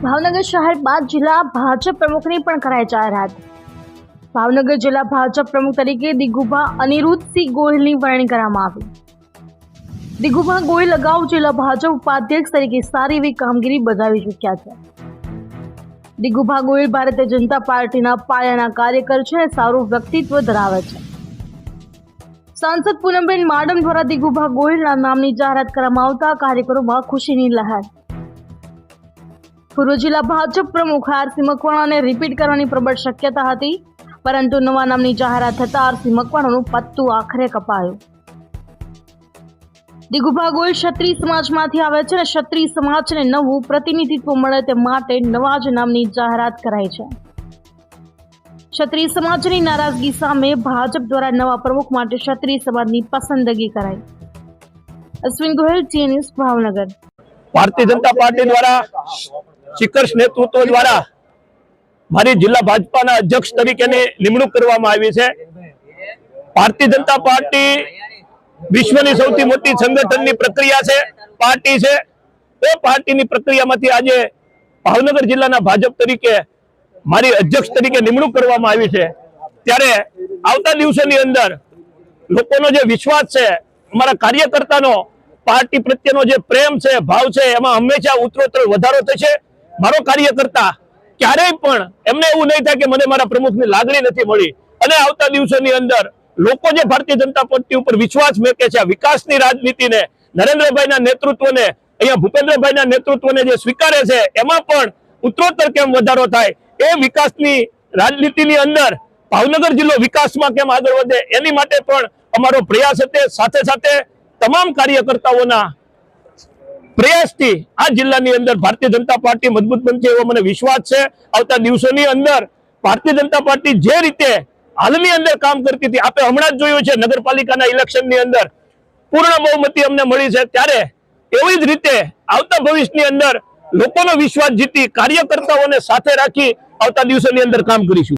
ભાવનગર શહેર બાદ જિલ્લા ભાજપ પ્રમુખની પણ કરાઈ જાહેરાત. ભાવનગર જિલ્લા ભાજપ પ્રમુખ તરીકે દિગુભા અનિરુદ્ધસિંહ ગોહિલની વરણી કરવામાં આવી. દિગુભા ગોહિલ અગાઉ જિલ્લા ભાજપ ઉપાધ્યક્ષ તરીકે સારી એવી કામગીરી બજાવી ચૂક્યા છે. દિગુભા ગોહિલ ભારતીય જનતા પાર્ટીના પાયાના કાર્યકર છે અને સારું વ્યક્તિત્વ ધરાવે છે. સાંસદ પૂનમબેન માડમ દ્વારા દિગુભા ગોહિલના નામની જાહેરાત કરવામાં આવતા કાર્યકરોમાં ખુશીની લહેર. પૂર્વ જિલ્લા ભાજપ પ્રમુખ આરસી મકવાણાને રિપીટ કરવાની પ્રબળ શક્યતા હતી, પરંતુ નવા નામની જાહેરાત થતા આરસી મકવાણાનું પત્તું આખરે કપાયું. દિગુભા ગોયલ ક્ષત્રિય સમાજમાંથી આવે છે અને ક્ષત્રિય સમાજને નવું પ્રતિનિધિત્વ મળે તે માટે નવા જ નામની જાહેરાત કરાઈ છે. ક્ષત્રિય સમાજની નારાજગી સામે ભાજપ દ્વારા નવા પ્રમુખ માટે ક્ષત્રિય સમાજની પસંદગી કરાઈ. Ashwin Gohil T news Bhavnagar. Bharatiya Janata Party દ્વારા શિખર્ષ નેતૃત્વ દ્વારા મારી જિલ્લા ભાજપાના અધ્યક્ષ તરીકેની નિમણૂક કરવામાં આવી છે. ભારતીય જનતા પાર્ટી વિશ્વની સૌથી મોટી સંગઠનની પ્રક્રિયા છે, પાર્ટી છે. એ પાર્ટીની પ્રક્રિયામાંથી આજે ભાવનગર જિલ્લાના ભાજપ તરીકે મારી અધ્યક્ષ તરીકે નિમણૂક કરવામાં આવી છે. ત્યારે આવતા દિવસોની અંદર લોકોનો જે વિશ્વાસ છે, અમારા કાર્યકર્તાનો, પાર્ટી પ્રત્યેનો જે પ્રેમ છે, ભાવ છે, એમાં હંમેશા ઉત્તરોત્તર વધારો થશે. મારો કાર્યકર્તા ક્યારેય પણ એમને એવું નહીં થાય કે મને મારા પ્રમુખની લાગણી નથી મળી. અને આવતા દિવસોની અંદર લોકો જે ભારતીય જનતા પાર્ટી ઉપર વિશ્વાસ મેકે છે વિકાસની રાજનીતિને, નરેન્દ્રભાઈના નેતૃત્વને, અહીંયા ભૂપેન્દ્રભાઈના નેતૃત્વને જે સ્વીકારે છે, એમાં પણ ઉત્તરોત્તર કેમ વધારો થાય? એ વિકાસની રાજનીતિની અંદર ભાવનગર જિલ્લો વિકાસમાં કેમ આગળ વધે? એની માટે પણ અમારો પ્રયાસ હતો સાથે સાથે તમામ કાર્યકર્તાઓના પ્રયાસથી આ જિલ્લાની અંદર ભારતીય જનતા પાર્ટી મજબૂત બનશે એવો મને વિશ્વાસ છે. આવતા દિવસોની અંદર ભારતીય જનતા પાર્ટી જે રીતે હાલની અંદર કામ કરતી હતી આપણે હમણાં જ જોયું છે, નગરપાલિકાના ઇલેક્શનની અંદર પૂર્ણ બહુમતી અમને મળી છે. ત્યારે એવી જ રીતે આવતા ભવિષ્યની અંદર લોકોનો વિશ્વાસ જીતી કાર્યકર્તાઓને સાથે રાખી આવતા દિવસોની અંદર કામ કરીશું.